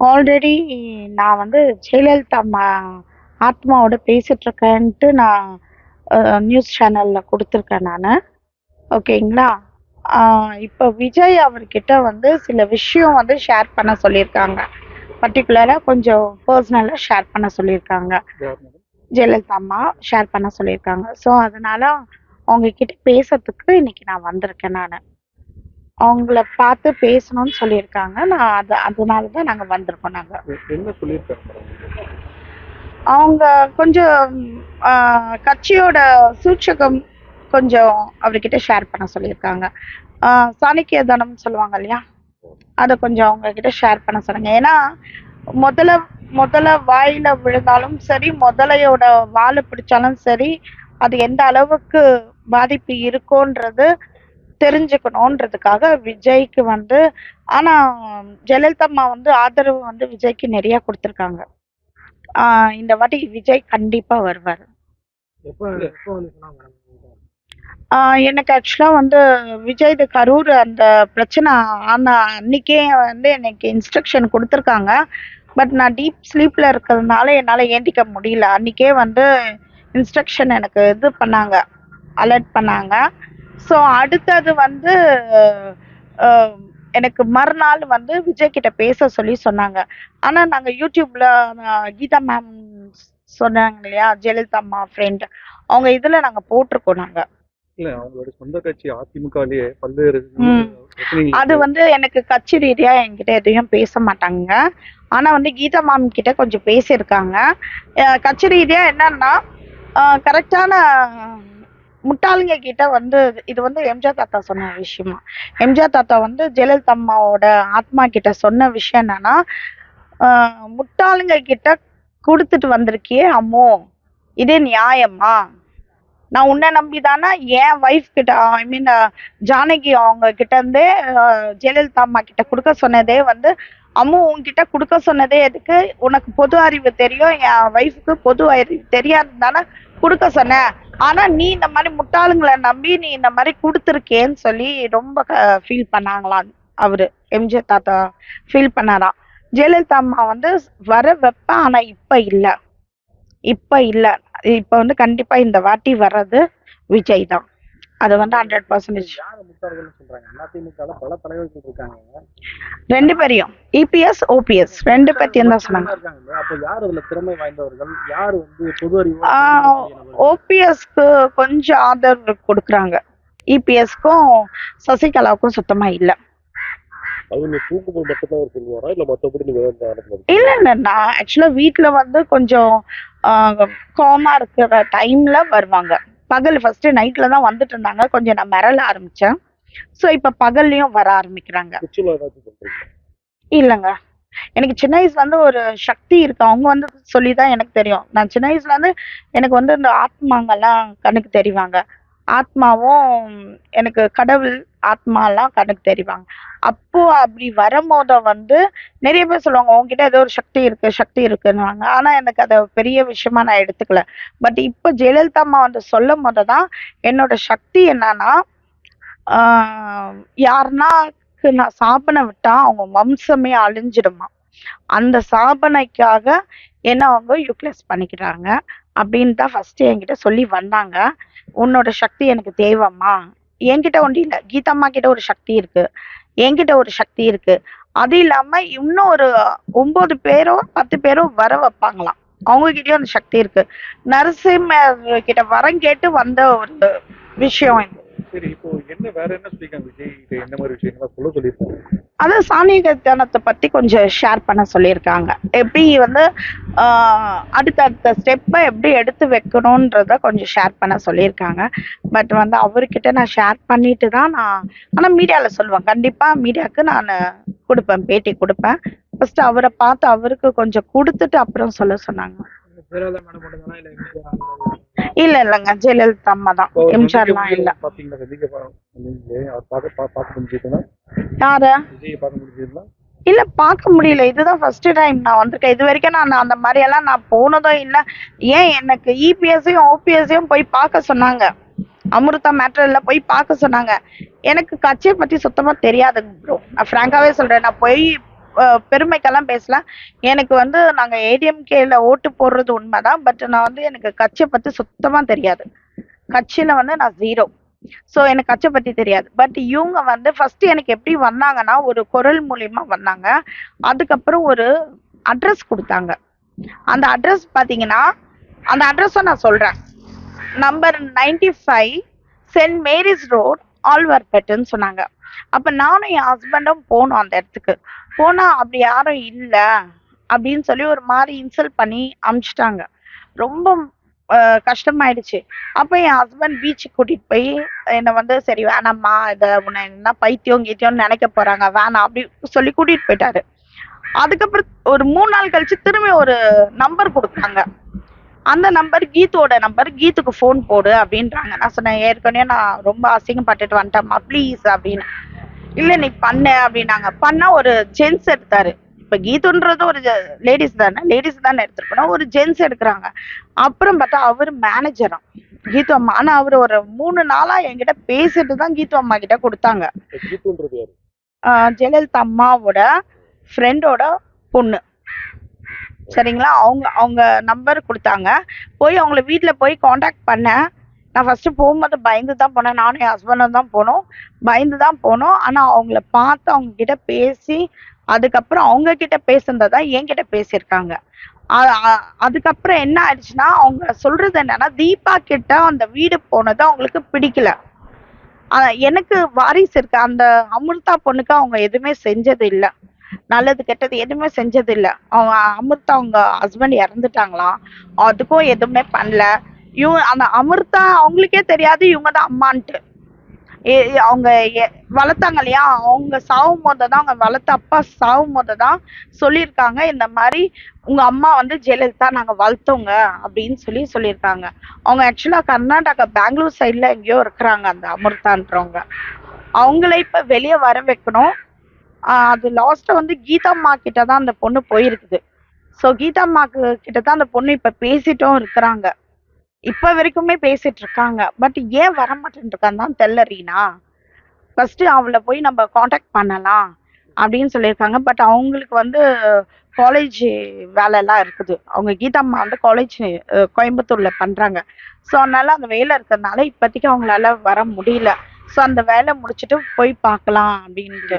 Already நான் வந்து ஜெயலலிதா அம்மா ஆத்மாவோட பேசிட்டு இருக்கேன்ட்டு நான் நியூஸ் சேனல்ல கொடுத்துருக்கேன் நான். ஓகேங்களா? இப்போ விஜய் அவர்கிட்ட வந்து சில விஷயம் வந்து ஷேர் பண்ண சொல்லியிருக்காங்க. பர்டிகுலராக கொஞ்சம் பர்சனலாக ஷேர் பண்ண சொல்லியிருக்காங்க. ஜெயலலிதா அம்மா ஷேர் பண்ண சொல்லியிருக்காங்க. ஸோ அதனால அவங்க கிட்ட பேசுறதுக்கு இன்னைக்கு நான் வந்திருக்கேன் நான். அவங்கள பார்த்து பேசணும்னு சொல்லியிருக்காங்க. நான் அது அதனால தான் நாங்கள் வந்திருக்கோம் நாங்கள் அவங்க கொஞ்சம் கட்சியோட சூட்சகம் கொஞ்சம் அவர்கிட்ட ஷேர் பண்ண சொல்லியிருக்காங்க. சாணக்கிய தனம் சொல்லுவாங்க இல்லையா? அதை கொஞ்சம் அவங்க கிட்ட ஷேர் பண்ண சொன்னாங்க ஏன்னா முதல்ல முதல்ல வாயில விழுந்தாலும் சரி முதலையோட வாலை பிடிச்சாலும் சரி அது எந்த அளவுக்கு பாதிப்பு இருக்கோன்றது தெரிஞ்சுக்கணுன்றதுக்காக விஜய்க்கு வந்து ஆனா ஜெயலலிதா அம்மா வந்து ஆதரவு வந்து விஜய்க்கு நிறைய கொடுத்துருக்காங்க. இந்த வாட்டி விஜய் கண்டிப்பா வருவார். எனக்கு ஆக்சுவலாக வந்து விஜய் இது கரூர் அந்த பிரச்சனை ஆன அன்னைக்கே வந்து எனக்கு இன்ஸ்ட்ரக்ஷன் கொடுத்துருக்காங்க. பட் நான் டீப் ஸ்லீப்பில் இருக்கிறதுனால என்னால் ஏந்திக்க முடியல. அன்னைக்கே வந்து இன்ஸ்ட்ரக்ஷன் எனக்கு இது பண்ணாங்க அலர்ட் பண்ணாங்க. ஸோ அடுத்தது வந்து எனக்கு மறுநாள் வந்து விஜய் கிட்ட பேச சொல்லி சொன்னாங்க. ஆனால் நாங்கள் யூடியூப்ல கீதா மேம் சொன்னாங்க இல்லையா? ஜெயலலிதா அம்மா ஃப்ரெண்ட் அவங்க இதில் நாங்கள் போட்டிருக்கோம் நாங்கள் இல்ல அவங்களோட சொந்த கட்சி அதிமுகலயே பல்வேறு ம். பிரச்சனைகள் அது வந்து எனக்கு கட்சி ரீதியா என்கிட்ட எதையும் பேச மாட்டாங்க ஆனா வந்து கீதா மேம் கிட்ட கொஞ்சம் பேசியிருக்காங்க. கட்சி ரீதியா என்னன்னா கரெக்டான முட்டாளுங்க கிட்ட வந்து இது வந்து எம்ஜிஆர் தாத்தா சொன்ன விஷயமா. எம்ஜிஆர் தாத்தா வந்து ஜெயலலிதா அம்மாவோட ஆத்மா கிட்ட சொன்ன விஷயம் என்னன்னா ஆஹ் முட்டாளுங்க கிட்ட கொடுத்துட்டு வந்திருக்கியே அம்மோ இது நியாயமா? நான் உன்னை நம்பி தானே என் ஒய்ஃப் கிட்ட ஐ மீன் ஜானகி அவங்க கிட்ட இருந்தே ஜெயலலிதா அம்மா கிட்ட கொடுக்க சொன்னதே வந்து அம்மு உன்கிட்ட கொடுக்க சொன்னதே எதுக்கு? உனக்கு பொது அறிவு தெரியும் என் ஒய்ஃபுக்கு பொது அறிவு தெரியாது தானே கொடுக்க சொன்னேன் ஆனா நீ இந்த மாதிரி முட்டாளுங்களை நம்பி நீ இந்த மாதிரி கொடுத்துருக்கேன்னு சொல்லி ரொம்ப ஃபீல் பண்ணாங்களாம் அவரு. எம்ஜிஆர் தாத்தா ஃபீல் பண்ணாராம் ஜெயலலிதா அம்மா வந்து வர வைப்பேன் ஆனா இப்ப இல்ல. இப்ப இல்ல. இப்ப வந்து கண்டிப்பா இந்த வாட்டி வர்றது விஜய் தான். அது வந்து ஹண்ட்ரட் பர்சன்டேஜ் ரெண்டு பேரையும். இபிஎஸ் ஓபிஎஸ் ரெண்டு பேர்த்தையும் தான் சொன்னாங்க. இருக்காங்க. இல்லையா? அப்ப யார் அதுல திறமை வாய்ந்தவர்கள்? யார் வந்து பொது அறிவு ஓபிஎஸ்க்கு கொஞ்சம் ஆதரவு கொடுக்குறாங்க. இபிஎஸ்க்கும் சசிகலாவுக்கும் சுத்தமா இல்ல. இல்ல இல்ல நான் ஆக்சுவலா வீட்ல வந்து கொஞ்சம் கோமா இருக்கிற டைம்ல வருவாங்க. பகல் ஃபர்ஸ்ட் நைட்ல தான் வந்துட்டு இருந்தாங்க. கொஞ்சம் நான் மிரள ஆரம்பிச்சேன். ஸோ இப்ப பகல்லையும் வர ஆரம்பிக்கிறாங்க. இல்லைங்க. எனக்கு சின்ன வயசுல இருந்து ஒரு சக்தி இருக்கு. அவங்க வந்து சொல்லிதான் எனக்கு தெரியும். நான் சின்ன வயசுல இருந்து எனக்கு வந்து இந்த ஆத்மாங்கெல்லாம் கண்ணுக்கு தெரிவாங்க. ஆத்மாவும் எனக்கு கடவுள் ஆத்மாலாம் கணக்கு தெரிவாங்க. அப்போ அப்படி வரும்போது வந்து நிறைய பேர் சொல்லுவாங்க உங்ககிட்ட ஏதோ ஒரு சக்தி இருக்கு சக்தி இருக்குன்னுவாங்க. ஆனா எனக்கு அதை பெரிய விஷயமா நான் எடுத்துக்கல. பட் இப்போ ஜெயலலிதா அம்மா வந்து சொல்லும் போது தான் என்னோட சக்தி என்னன்னா ஆஹ் யாருனாக்கு நான் சாபனை விட்டா அவங்க வம்சமே அழிஞ்சிடுமா. அந்த சாபனைக்காக என்ன அவங்க யூட்டிலைஸ் பண்ணிக்கிறாங்க. அப்படின்னு தான் ஃபஸ்ட்டு என்கிட்ட சொல்லி வந்தாங்க. உன்னோட சக்தி எனக்கு தேவைம்மா. என்கிட்ட ஒன்றும் இல்லை. கீதம்மா கிட்ட ஒரு சக்தி இருக்கு. என்கிட்ட ஒரு சக்தி இருக்கு. அது இல்லாம இன்னும் ஒரு ஒன்பது பேரோ பத்து பேரோ வர வைப்பாங்களாம். அவங்க கிட்டயும் அந்த சக்தி இருக்கு. நரசிம்மர் கிட்ட வரம் கேட்டு வந்த ஒரு விஷயம் இது. சரி இப்போ என்ன வேற என்ன சொல்லிருக்காங்க விஜய்? இது என்ன மாதிரி விஷயங்களா? சொல்ல சொல்லியிருக்காங்க அதான் சாணியகத்தனத்தை பத்தி கொஞ்சம் ஷேர் பண்ண சொல்லியிருக்காங்க. எப்படி வந்து அடுத்தடுத்த ஸ்டெப்பை எப்படி எடுத்து வைக்கணுன்றத கொஞ்சம் ஷேர் பண்ண சொல்லியிருக்காங்க. பட் வந்து அவர்கிட்ட நான் ஷேர் பண்ணிட்டு தான் நான் ஆனால் மீடியாவில் சொல்லுவேன். கண்டிப்பாக மீடியாவுக்கு நான் கொடுப்பேன் பேட்டி கொடுப்பேன். ஃபர்ஸ்ட் அவரை பார்த்து அவருக்கு கொஞ்சம் கொடுத்துட்டு அப்புறம் சொல்ல சொன்னாங்க. இல்ல இல்லைங்க. ஜெயலலிதா அம்மா தான். எம்ஜிஆர்லாம் இல்ல. யாரு? இல்ல பார்க்க முடியல. இதுதான் ஃபர்ஸ்ட் டைம் நான் வந்திருக்கேன். இது வரைக்கும் நான் அந்த மாதிரி எல்லாம் நான் போனதும் இல்ல. ஏன் எனக்கு இபிஎஸ்ஸையும் ஓபிஎஸ்ஸையும் போய் பார்க்க சொன்னாங்க. அமிர்தா மேட்டர்ல போய் பார்க்க சொன்னாங்க. எனக்கு கட்சியை பத்தி சுத்தமா தெரியாதுங்க ப்ரோ நான் ஃப்ராங்காவே சொல்றேன். நான் போய் பெருமைக்கெல்லாம் பேசல. எனக்கு வந்து நாங்க ஏடிஎம்கேல ஓட்டு போடுறது உண்மைதான். பட் நான் வந்து எனக்கு கட்சியை பத்தி சுத்தமா தெரியாது. கட்சியில வந்து நான் ஜீரோ ஸோ எனக்கு கட்சியை பத்தி தெரியாது. பட் இவங்க வந்து ஃபர்ஸ்ட் எனக்கு எப்படி வந்தாங்கன்னா ஒரு குரல் மூலியமா வந்தாங்க. அதுக்கப்புறம் ஒரு அட்ரஸ் கொடுத்தாங்க. அந்த அட்ரஸ் பாத்தீங்கன்னா அந்த அட்ரஸை நான் சொல்றேன். Number ninety five saint Mary's road ஆழ்வார்பேட்டுன்னு சொன்னாங்க. அப்ப நானும் என் ஹஸ்பண்டும் போனோம் அந்த இடத்துக்கு. போனா அப்படி யாரும் இல்ல அப்படின்னு சொல்லி ஒரு மாதிரி இன்சல்ட் பண்ணி அமிச்சிட்டாங்க. ரொம்ப கஷ்டமாயிடுச்சு. அப்ப என் ஹஸ்பண்ட் பீச்சுக்கு கூட்டிட்டு போய் என்னை வந்து சரி வேணாம்மா இத உன்னை என்ன பைத்தியம் கீத்தியம்னு நினைக்க போறாங்க வேணாம் அப்படி சொல்லி கூட்டிட்டு போயிட்டாரு. அதுக்கப்புறம் ஒரு மூணு நாள் கழிச்சு திரும்பி ஒரு நம்பர் கொடுத்தாங்க. அந்த நம்பர் கீத்தோட நம்பர் கீத்துக்கு ஃபோன் போடு அப்படின்றாங்க. நான் சொன்னேன் ஏற்கனவே நான் ரொம்ப அசிங்கப்பட்டுட்டு வந்துட்டேம்மா ப்ளீஸ் அப்படின்னு. இல்ல நீ பண்ணு அப்படின்னாங்க. பண்ணா ஒரு ஜென்ஸ் எடுத்தாரு. இப்ப கீதுன்றது ஒரு லேடிஸ் தானே? லேடிஸ் தானே எடுத்திருக்கணும் ஒரு ஜென்ஸ் எடுக்கிறாங்க. அப்புறம் பார்த்தா அவர் மேனேஜராம் கீது அம்மா. ஆனா அவர் ஒரு மூணு நாளா என்கிட்ட பேசிட்டு தான் கீது அம்மா கிட்ட கொடுத்தாங்க. ஜெயலலிதா அம்மாவோட ஃப்ரெண்டோட பொண்ணு. சரிங்களா? அவங்க அவங்க நம்பர் கொடுத்தாங்க. போய் அவங்கள வீட்டில் போய் காண்டாக்ட் பண்ணேன். நான் ஃபர்ஸ்ட் போகும்போது பயந்து தான் போனேன். நானும் என் ஹஸ்பண்டும் தான் போனோம். பயந்து தான் போனோம். ஆனால் அவங்கள பார்த்து அவங்க கிட்ட பேசி அதுக்கப்புறம் அவங்க கிட்ட பேசுனதை தான் என்கிட்ட பேசியிருக்காங்க. அதுக்கப்புறம் என்ன ஆயிடுச்சுன்னா அவங்க சொல்றது என்னன்னா தீபா கிட்ட அந்த வீடு போனது அவங்களுக்கு பிடிக்கல. ஆனா எனக்கு வாரிசு இருக்கு. அந்த அமிர்தா பொண்ணுக்கு அவங்க எதுவுமே செஞ்சது இல்ல. நல்லது கெட்டது எதுவுமே செஞ்சது இல்ல. அவங்க அமிர்தா அவங்க ஹஸ்பண்ட் இறந்துட்டாங்களாம். அதுக்கும் எதுவுமே பண்ணல. இவங்க அந்த அமிர்தா அவங்களுக்கே தெரியாது இவங்க தான் அம்மான்ட்டு. ஏ- அவங்க எ- வளர்த்தாங்க இல்லையா? அவங்க சாகும் போது தான் அவங்க வளர்த்த அப்பா சாகும் போது தான் சொல்லியிருக்காங்க. இந்த மாதிரி உங்க அம்மா வந்து ஜெயலலிதா நாங்க வளர்த்தோங்க அப்படின்னு சொல்லி சொல்லியிருக்காங்க. அவங்க ஆக்சுவலா கர்நாடகா பெங்களூர் சைட்ல எங்கேயோ இருக்கிறாங்க அந்த அமிர்தான்றவங்க. அவங்கள இப்ப வெளியே வர வைக்கணும். அது லாஸ்ட்டாக வந்து கீதாம்மா கிட்ட தான் அந்த பொண்ணு போயிருக்குது. ஸோ கீதாம்மாக்கு கிட்ட தான் அந்த பொண்ணு இப்ப பேசிட்டும் இருக்கிறாங்க. இப்ப வரைக்குமே பேசிட்டு இருக்காங்க. பட் ஏன் வர மாட்டேன்ருக்கான்னு தான் தெரியல ரீனா. ஃபர்ஸ்ட் அவளை போய் நம்ம காண்டாக்ட் பண்ணலாம் அப்படின்னு சொல்லியிருக்காங்க. பட் அவங்களுக்கு வந்து காலேஜ் வேலைலாம் இருக்குது. அவங்க கீதாம்மா வந்து காலேஜ் கோயம்புத்தூர்ல பண்றாங்க. ஸோ அதனால அந்த வேலை இருக்கிறதுனால இப்போதைக்கு அவங்களால வர முடியல. ஸோ அந்த வேலை முடிச்சுட்டு போய் பார்க்கலாம் அப்படின்ட்டு.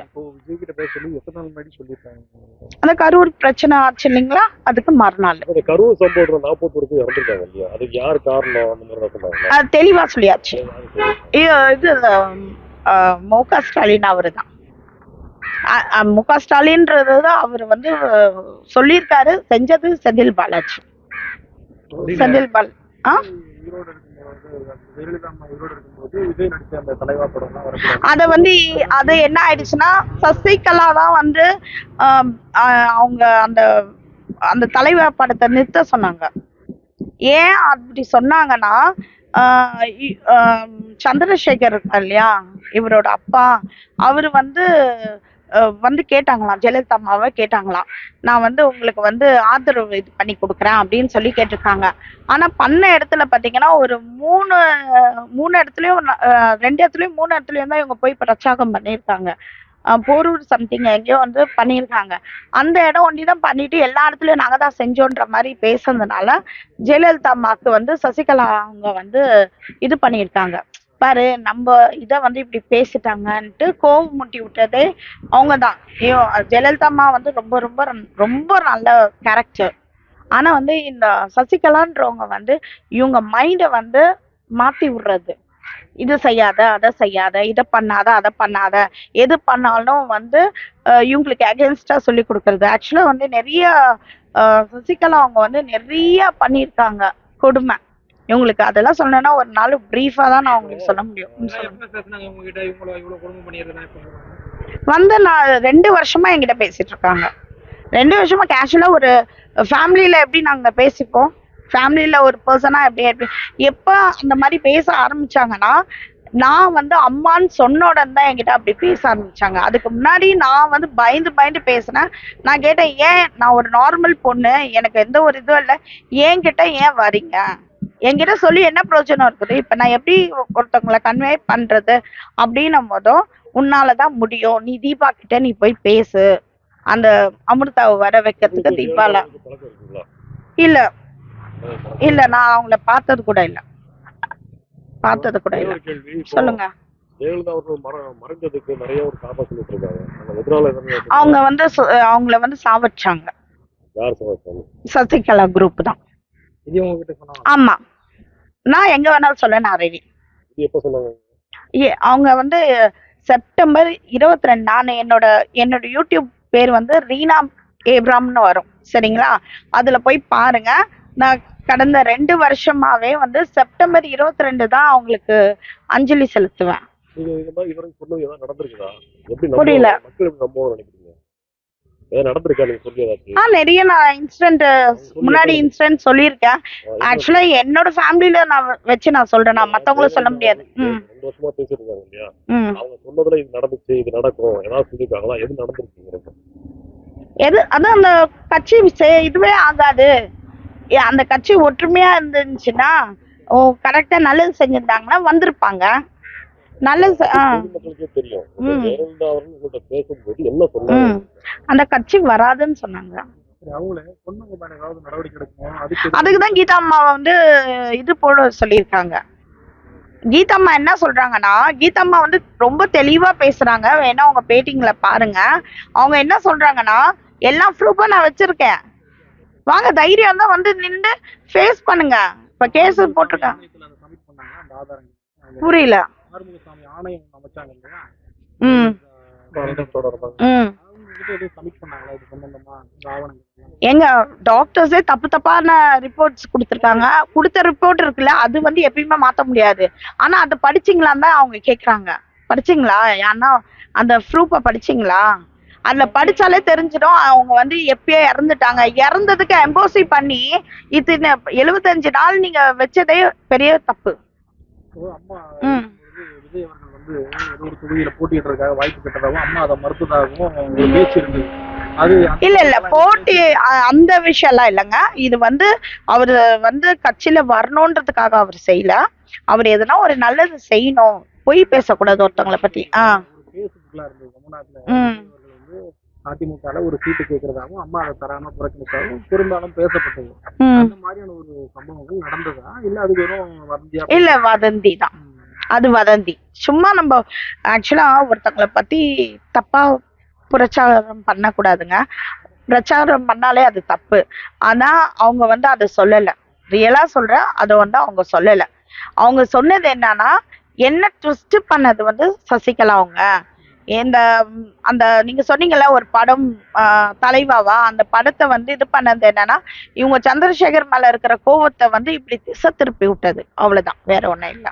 அந்த கரூர் பிரச்சனை ஆச்சு இல்லைங்களா? அதுக்கு மறுநாள். கரூர் சம்பவத்துல நாற்பது தெளிவா சொல்லியாச்சு. இது மு க ஸ்டாலின் அவரு தான் மு க ஸ்டாலின்றது தான் அவர் வந்து சொல்லியிருக்காரு செஞ்சது செந்தில் பாலாஜி. செந்தில் பால் ஆ? அத வந்து அது என்ன ஆயிடுச்சுன்னா சசிகலா தான் வந்து அவங்க அந்த அந்த தலைவர் படத்தை நிறுத்த சொன்னாங்க. ஏன் அப்படி சொன்னாங்கன்னா ஆஹ், இ- சந்திரசேகர் இருக்கார் இல்லையா இவரோட அப்பா அவர் வந்து வந்து கேட்டாங்களாம். ஜெயலலிதா அம்மாவை கேட்டாங்களாம். நான் வந்து உங்களுக்கு வந்து ஆதரவு இது பண்ணி கொடுக்குறேன் அப்படின்னு சொல்லி கேட்டிருக்காங்க. ஆனால் பண்ண இடத்துல பார்த்தீங்கன்னா ஒரு மூணு மூணு இடத்துலையும் ரெண்டு இடத்துலையும் மூணு இடத்துலையும் தான் இவங்க போய் பிரச்சாரம் பண்ணியிருக்காங்க. போரூர் சம்திங் எங்கேயோ வந்து பண்ணியிருக்காங்க. அந்த இடம் ஒண்டி தான் பண்ணிட்டு எல்லா இடத்துலையும் நாங்கள் தான் செஞ்சோன்ற மாதிரி பேசுனதுனால ஜெயலலிதா அம்மாவுக்கு வந்து சசிகலா அவங்க வந்து இது பண்ணியிருக்காங்க. பாரு நம்ம இதை வந்து இப்படி பேசிட்டாங்கன்ட்டு கோவம் முட்டி விட்டதே அவங்க தான் ஐயோ ஜெயலலிதா அம்மா வந்து ரொம்ப ரொம்ப ரொம்ப நல்ல கேரக்டர் ஆனால் வந்து இந்த சசிகலான்றவங்க வந்து இவங்க மைண்டை வந்து மாற்றி விடுறது. இது செய்யாத அதை செய்யாத இதை பண்ணாத அதை பண்ணாத எது பண்ணாலும் வந்து இவங்களுக்கு அகேன்ஸ்டாக சொல்லி கொடுக்குறது. ஆக்சுவலாக வந்து நிறைய சசிகலா அவங்க வந்து நிறைய பண்ணியிருக்காங்க கொடுமை. இவங்களுக்கு அதெல்லாம் சொல்லணும்னா ஒரு நாள் பிரீஃபா தான் நான் உங்களுக்கு சொல்ல முடியும்? வந்து நான் ரெண்டு வருஷமா என்கிட்ட பேசிட்டு இருக்காங்க. ரெண்டு வருஷமா கேஷுவலா ஒரு ஃபேமிலியில எப்படி நாங்க பேசிப்போம்? ஃபேமிலியில ஒரு பர்சனா எப்படி எப்படி? எப்ப அந்த மாதிரி பேச ஆரம்பிச்சாங்கன்னா நான் வந்து அம்மான்னு சொன்ன உடனே தான் என்கிட்ட அப்படி பேச ஆரம்பிச்சாங்க. அதுக்கு முன்னாடி நான் வந்து பயந்து பயந்து பேசினேன். நான் கேட்டேன் ஏன் நான் ஒரு நார்மல் பொண்ணு எனக்கு எந்த ஒரு இதுவும் இல்லை. என்கிட்ட ஏன் வரீங்க என்கிட்ட சொல்லி என்ன பிரயோஜனம் இருக்குது? இப்ப நான் எப்படி ஒருத்தவங்களை கன்வே பண்றது அப்படின்னும் போதும் உன்னாலதான் முடியும். நீ தீபா கிட்ட நீ போய் பேசு. அந்த அமிர்தாவை வர வைக்கிறதுக்கு தீபால. இல்ல. இல்ல நான் அவங்கள பார்த்தது கூட இல்ல. பார்த்தது கூட இல்ல. சொல்லுங்க. அவங்க வந்து அவங்கள வந்து சொன்னாங்க சசிகலா குரூப் தான். ஆமா. நான் எங்க வேணாலும் சொல்ல நான் ரெடி எப்ப ஏ அவங்க வந்து செப்டம்பர் இருபத்தி ரெண்டு நான் என்னோட என்னோட யூடியூப் பேர் வந்து ரீனா ஏப்ராம்னு வரும் சரிங்களா? அதுல போய் பாருங்க. நான் கடந்த ரெண்டு வருஷமாவே வந்து செப்டம்பர் இருபத்தி ரெண்டு தான் அவங்களுக்கு அஞ்சலி செலுத்துவேன். நீங்க ஆ நிறைய நான் இன்சிடென்ட் முன்னாடி இன்சிடென்ட் சொல்லியிருக்கேன். ஆக்சுவலா என்னோட ஃபேமிலியில நான் வச்சு நான் சொல்றேன். நான் மத்தவங்களும் சொல்ல முடியாது. எது அதான் அந்த கட்சி இதுவே ஆகாது. அந்த கட்சி ஒற்றுமையா இருந்துச்சுன்னா கரெக்டா நல்லது செஞ்சிருந்தாங்கன்னா வந்திருப்பாங்க. நல்லது தெரியும் அந்த கட்சி வராதுன்னு சொன்னாங்க. சரி அவங்களே பொண்ணுங்க மேல ஏதாவது நடவடிக்கை எடுக்கணும் அதுக்கு அதுக்கு தான் கீதா அம்மாவை வந்து இது போட சொல்லியிருக்காங்க. கீதா அம்மா என்ன சொல்றாங்கன்னா கீதா அம்மா வந்து ரொம்ப தெளிவா பேசுறாங்க. வேணா உங்க பேட்டிங்ல பாருங்க. அவங்க என்ன சொல்றாங்கன்னா எல்லா ப்ரூஃபும் நான் வச்சிருக்கேன். வாங்க தைரியம் தான் வந்து நின்று ஃபேஸ் பண்ணுங்க. இப்ப கேஸ் அவங்க புரியல. ஆறுமுகசாமி ஆணையம் அமைச்சாங்க இல்லையா? எங்க டாக்டர்ஸே தப்பு தப்பான ரிப்போர்ட்ஸ் கொடுத்துருக்காங்க. கொடுத்த ரிப்போர்ட் இருக்குல்ல அது வந்து எப்பயுமே மாத்த முடியாது. ஆனா அதை படிச்சீங்களான்னு தான் அவங்க கேக்குறாங்க. படிச்சீங்களா? ஏன்னா அந்த ப்ரூஃபை படிச்சீங்களா? அதுல படிச்சாலே தெரிஞ்சிடும். அவங்க வந்து எப்பயோ இறந்துட்டாங்க. இறந்ததுக்கு எம்போசி பண்ணி இது எழுபத்தஞ்சு நாள் நீங்க வச்சதே பெரிய தப்பு இப்போ அம்மா ம். வந்து விஜய் அவர்கள் வந்து ஏதோ ஒரு தொகுதியில போட்டியிடுறதுக்காக வாய்ப்பு கேட்டதாகவும் அம்மா அதை மறுத்ததாகவும் ஒரு பேச்சு இருந்தது. இல்ல இல்ல போட்டி அந்த விஷயம் எல்லாம் இல்லைங்க. இது வந்து அவரு வந்து கட்சியில வரணுன்றதுக்காக அவர் செய்யல. அவர் எதுனா ஒரு நல்லது செய்யணும். பொய் பேசக்கூடாது ஒருத்தவங்கள பத்தி. ஆ. ஒரு கேஸ் ஃபுல்லா இருந்தது தமிழ்நாட்டுல ம். விஜய் அவர்கள் வந்து அதிமுகல ஒரு சீட்டு கேட்கறதாகவும் அம்மா அதை தராம புறக்கணித்தாலும் பெரும்பாலும் பேசப்பட்டது. அந்த மாதிரியான ஒரு சம்பவங்கள் நடந்ததா? இல்ல அது வெறும் வந்தியா இல்ல வதந்தி தான் அது வதந்தி. சும்மா நம்ம ஆக்சுவலா ஒருத்தவங்கள பத்தி தப்பாக பிரச்சாரம் பண்ணக்கூடாதுங்க. பிரச்சாரம் பண்ணாலே அது தப்பு. ஆனா அவங்க வந்து அதை சொல்லலை. ரியலா சொல்றேன் அதை வந்து அவங்க சொல்லலை. அவங்க சொன்னது என்னன்னா என்ன ட்விஸ்ட் பண்ணது வந்து சசிகலா அவங்க. இந்த அந்த நீங்க சொன்னீங்கல்ல ஒரு படம் தலைவாவா? அந்த படத்தை வந்து இது பண்ணது என்னன்னா இவங்க சந்திரசேகர் மேல இருக்கிற கோவத்தை வந்து இப்படி திசை திருப்பி விட்டது. அவ்வளவுதான். வேற ஒண்ணும் இல்லை.